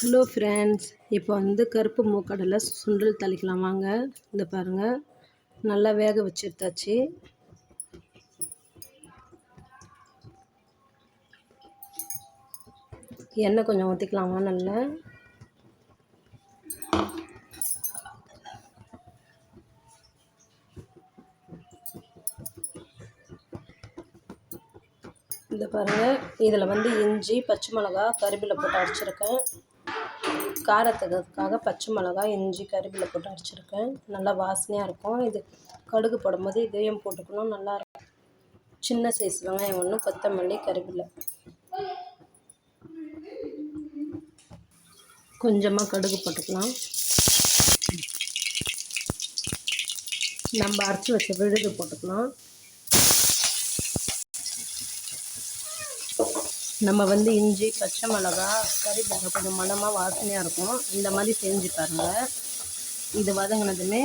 Hello friends இப்போ வந்து கருப்பு மூக்கடலை சுண்டல் தாளிக்கலாம். வாங்க இந்த பாருங்கள் நல்லா வேக வச்சு எடுத்தாச்சு எண்ணெய் கொஞ்சம் ஊற்றிக்கலாமா நல்லா. இந்த பாருங்கள் இதில் வந்து இஞ்சி பச்சை மிளகா கருவேப்பிலை போட்டு அரைச்சிருக்கேன். காரத்துக்காக பச்சை மிளகாய் இஞ்சி கருவேப்பிலை போட்டு அரைச்சிருக்கேன். நல்லா வாசனையாக இருக்கும். இது கடுகு போடும்போது இதையும் போட்டுக்கணும். நல்லாயிருக்கும் சின்ன சைஸ் வெங்காயம் ஒன்று கொத்தமல்லி கருவேப்பிலை. கொஞ்சமாக கடுகு போட்டுக்கலாம். நம்ம அரைச்சி வச்ச விழுது போட்டுக்கலாம். நம்ம வந்து இஞ்சி பச்சை மிளகா கறிவேப்பிலை கொஞ்சம் மணமாக வாசனையாக இருக்கும். இந்த மாதிரி செஞ்சு பாருங்கள் இது வதங்கினதுமே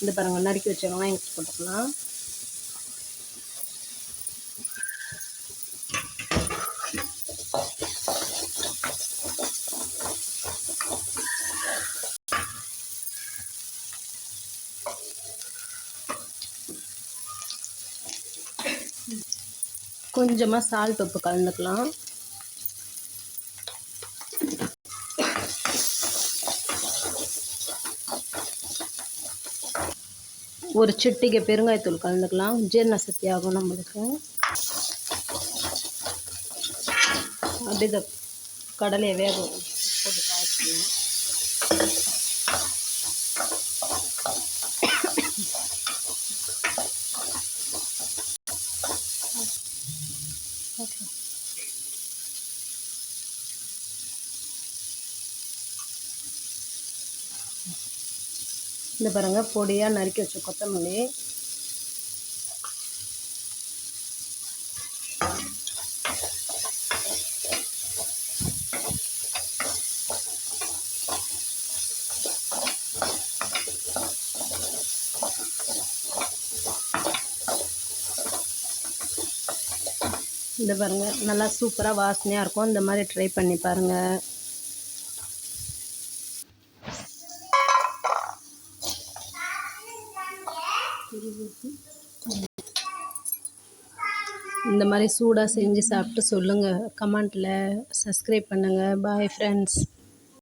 இந்த பாருங்கள் நறுக்கி வச்சவங்களாம் எங்கே போட்டுக்கலாம். கொஞ்சமாக சால்ட் உப்பு கலந்துக்கலாம். ஒரு சிட்டிகை பெருங்காயத்தூள் கலந்துக்கலாம். ஜீரண சக்தி ஆகும் நம்மளுக்கு. அப்படியே இந்த கடலையை வேக போட்டு காய்ச்சணும் ஓகே. இந்த பாருங்கள் பொடியாக நறுக்கி வச்ச கொத்தமல்லி. இந்த பாருங்கள் நல்லா சூப்பராக வாசனையாக இருக்கும். இந்த மாதிரி ட்ரை பண்ணி பாருங்கள் இந்த மாதிரி சூடாக செஞ்சு சாப்பிட்டு சொல்லுங்கள் கமெண்ட்டில் சப்ஸ்கிரைப் பண்ணுங்கள் பாய் ஃப்ரெண்ட்ஸ்